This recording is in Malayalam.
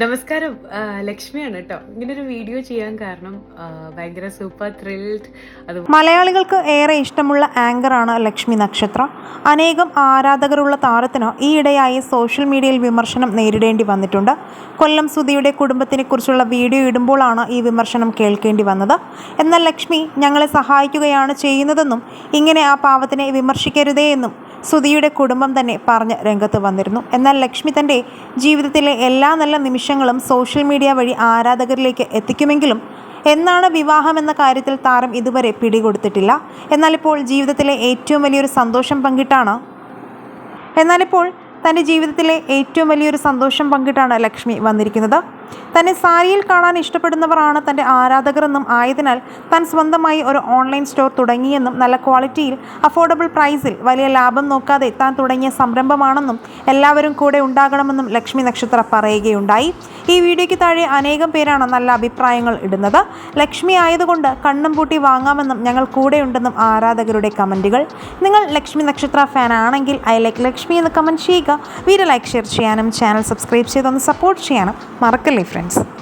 നമസ്കാരം. ലക്ഷ്മിയാണ് കേട്ടോ ഇങ്ങനെ ഒരു വീഡിയോ ചെയ്യാൻ കാരണം ഭയങ്കര സൂപ്പർ ത്രിൽഡ് അത് മലയാളികൾക്ക് ഏറെ ഇഷ്ടമുള്ള ആങ്കറാണ് ലക്ഷ്മി നക്ഷത്ര. അനേകം ആരാധകരുള്ള താരത്തിന് ഈയിടെയായി സോഷ്യൽ മീഡിയയിൽ വിമർശനം നേരിടേണ്ടി വന്നിട്ടുണ്ട്. കൊല്ലം സുധിയുടെ കുടുംബത്തിനെ കുറിച്ചുള്ള വീഡിയോ ഇടുമ്പോഴാണ് ഈ വിമർശനം കേൾക്കേണ്ടി വന്നത്. എന്നാൽ ലക്ഷ്മി ഞങ്ങളെ സഹായിക്കുകയാണ് ചെയ്യുന്നതെന്നും ഇങ്ങനെ ആ പാവത്തിനെ വിമർശിക്കരുതേ എന്നും സുധിയുടെ കുടുംബം തന്നെ പറഞ്ഞ് രംഗത്ത് വന്നിരുന്നു. എന്നാൽ ലക്ഷ്മി തന്റെ ജീവിതത്തിലെ എല്ലാ നല്ല നിമിഷങ്ങളും സോഷ്യൽ മീഡിയ വഴി ആരാധകരിലേക്ക് എത്തിക്കുമെങ്കിലും എന്നാണ് വിവാഹം എന്ന കാര്യത്തിൽ താരം ഇതുവരെ പിടികൊടുത്തിട്ടില്ല. എന്നാൽ ഇപ്പോൾ ജീവിതത്തിലെ ഏറ്റവും വലിയൊരു സന്തോഷം പങ്കിട്ടാണ് എന്നാലിപ്പോൾ തന്റെ ജീവിതത്തിലെ ഏറ്റവും വലിയൊരു സന്തോഷം പങ്കിട്ടാണ് ലക്ഷ്മി വന്നിരിക്കുന്നത്. തന്നെ സാരിയിൽ കാണാൻ ഇഷ്ടപ്പെടുന്നവരാണ് തന്റെ ആരാധകരെന്നും ആയതിനാൽ താൻ സ്വന്തമായി ഒരു ഓൺലൈൻ സ്റ്റോർ തുടങ്ങിയെന്നും നല്ല ക്വാളിറ്റിയിൽ അഫോർഡബിൾ പ്രൈസിൽ വലിയ ലാഭം നോക്കാതെ താൻ തുടങ്ങിയ സംരംഭമാണെന്നും എല്ലാവരും കൂടെ ഉണ്ടാകണമെന്നും ലക്ഷ്മി നക്ഷത്ര പറയുകയുണ്ടായി. ഈ വീഡിയോയ്ക്ക് താഴെ അനേകം പേരാണ് നല്ല അഭിപ്രായങ്ങൾ ഇടുന്നത്. ലക്ഷ്മി ആയതുകൊണ്ട് കണ്ണും പൂട്ടി വാങ്ങാമെന്നും ഞങ്ങൾ കൂടെയുണ്ടെന്നും ആരാധകരുടെ കമന്റുകൾ. നിങ്ങൾ ലക്ഷ്മി നക്ഷത്ര ഫാൻ ആണെങ്കിൽ ഐ ലൈക്ക് ലക്ഷ്മി എന്ന് കമന്റ് ചെയ്യുക. വീഡിയോ ലൈക്ക് ഷെയർ ചെയ്യാനും ചാനൽ സബ്സ്ക്രൈബ് ചെയ്തൊന്ന് സപ്പോർട്ട് ചെയ്യാനും മറക്കല്ലേ. friends.